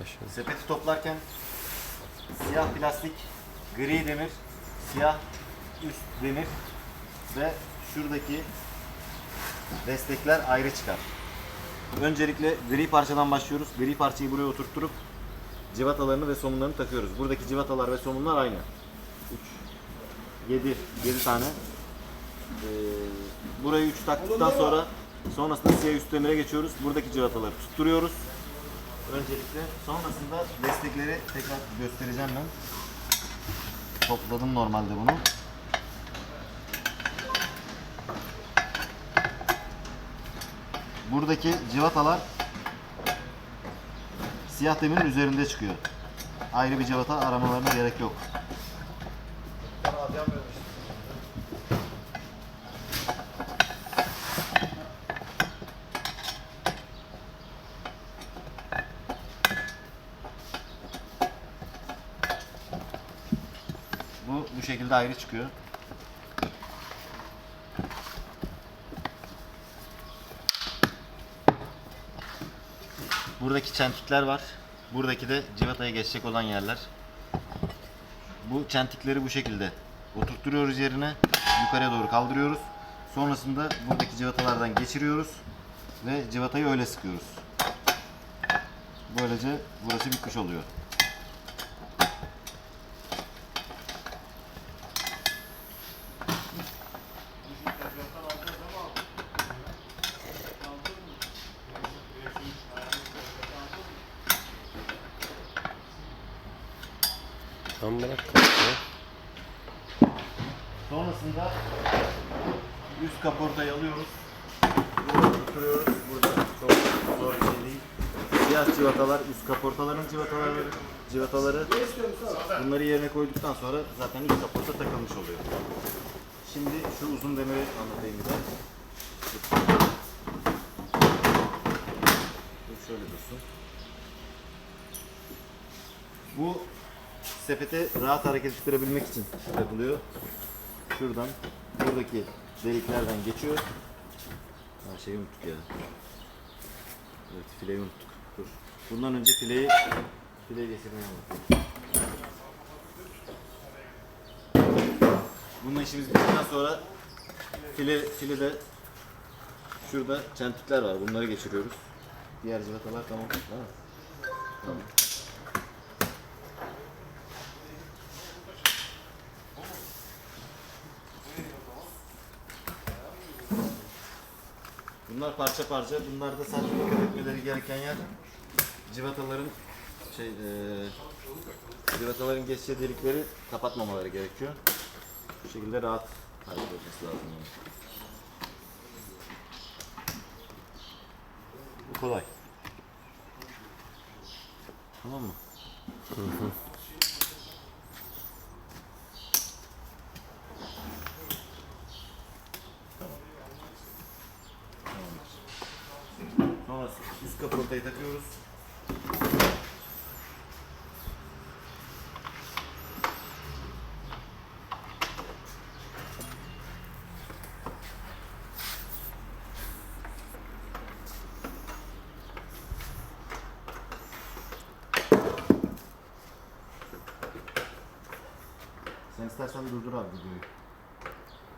Başladı. Sepeti toplarken siyah plastik, gri demir, siyah üst demir ve şuradaki destekler ayrı çıkar. Öncelikle gri parçadan başlıyoruz. Gri parçayı buraya oturtturup civatalarını ve somunlarını takıyoruz. Buradaki civatalar ve somunlar aynı. 3 7 7 tane. Ee, burayı 3 taktıktan sonra sonrasında siyah üst demire geçiyoruz. Buradaki civataları tutturuyoruz. Öncelikle sonrasında destekleri tekrar göstereceğim ben. Topladım normalde bunu. Buradaki civatalar siyah demirin üzerinde çıkıyor. Ayrı bir civata aramalarına gerek yok. Bu bu şekilde ayrı çıkıyor. Buradaki çentikler var. Buradaki de civataya geçecek olan yerler. Bu çentikleri bu şekilde oturtturuyoruz yerine. Yukarıya doğru kaldırıyoruz. Sonrasında buradaki civatalardan geçiriyoruz ve civatayı öyle sıkıyoruz. Böylece burası bitmiş oluyor. Tam bırak kalkıyor. Sonrasında üst kaportayı alıyoruz. Burada tutturuyoruz. Burada çok zor bir şey değil. Siyah civatalar, üst kaportaların civataları, civataları bunları yerine koyduktan sonra zaten üst kaporta takılmış oluyor. Şimdi şu uzun demiri anlatayım bir de. Şöyle dursun. Bu sepeti rahat hareket ettirebilmek için yapılıyor. Şuradan buradaki deliklerden geçiyor. Her şeyi unuttuk ya. Evet fileyi unuttuk. Dur. Bundan önce fileyi fileyi getirmeyi unuttuk. Bununla işimiz bittikten sonra file filede şurada çentikler var. Bunları geçiriyoruz. Diğer civatalar tamam. Mi? Tamam. Bunlar parça parça. Bunlar da sadece dikkat etmeleri gereken yer civataların şey eee civataların geçeceği delikleri kapatmamaları gerekiyor. Bu şekilde rahat hareket etmesi lazım. Yani. Bu kolay. Tamam mı? Sonra üst kaportayı takıyoruz. Sen istersen durdur abi videoyu.